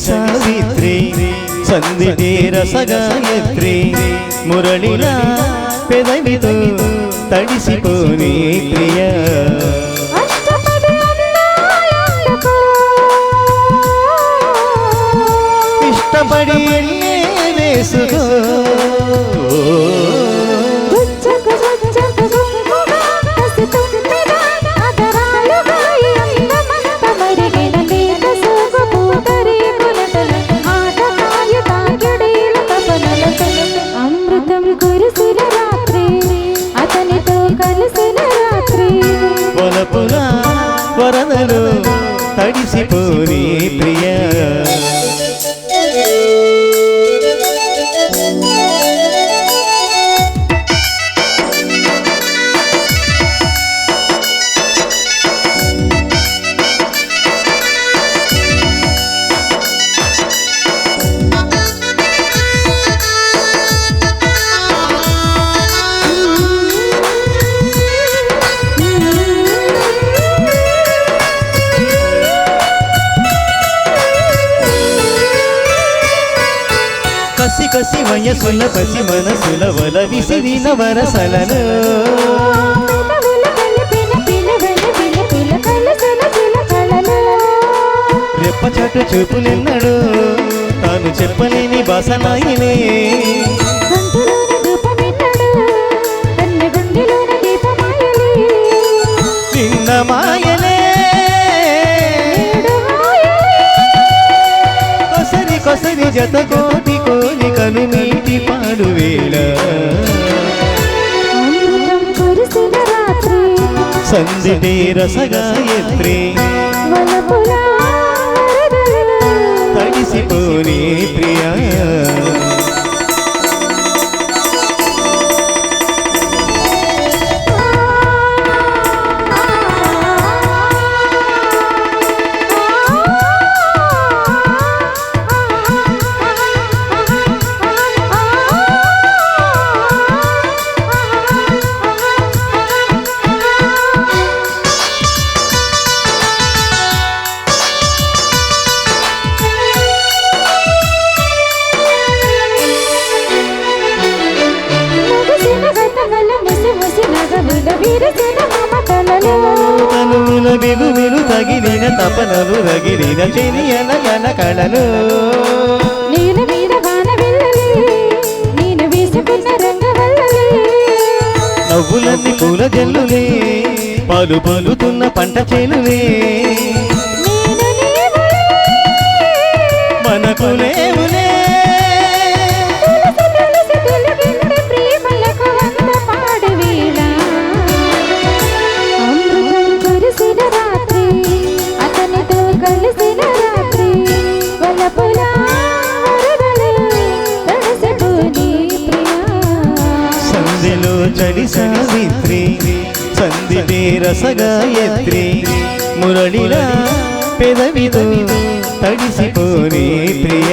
సావిత్రి సంధిటే రసగాయత్రి. మురళిలా పెదవితో తడిసిపోని ప్రియ. ఇష్టపడి ఎన్నే కసి కసి వయసుల పసి మనసుల వల విసిరిన వరసలను. రెప్ప కలిపిన చూపులెన్నడు తాను చెప్పలేని బాసనాయినే గంటలోన ధూపమెన్నడు కన్నె గుండెలోన కోటి కోరికను నీటి పాడు వేళ. అమృతం కురిసిన రాత్రి. సంధిటే రసగాయత్రి. తడిసిపోని ప్రియా. తనువుల బిగువిలు తగిలిన తపనలు రగిలిన చెలియన గన కళలు. నీల మీద వాన వెళ్ళలి నేను వేసుకున్న రంగవల్లలి. నవ్వులన్నీ పూల జల్లులే పాలు పలుతున్న పంట చేనులే మనకు లేవులే సంధిలో చడి సావిత్రి సంధిటే రసగాయత్రి మురళిలా పెదవితో తడిసిపోని ప్రియ.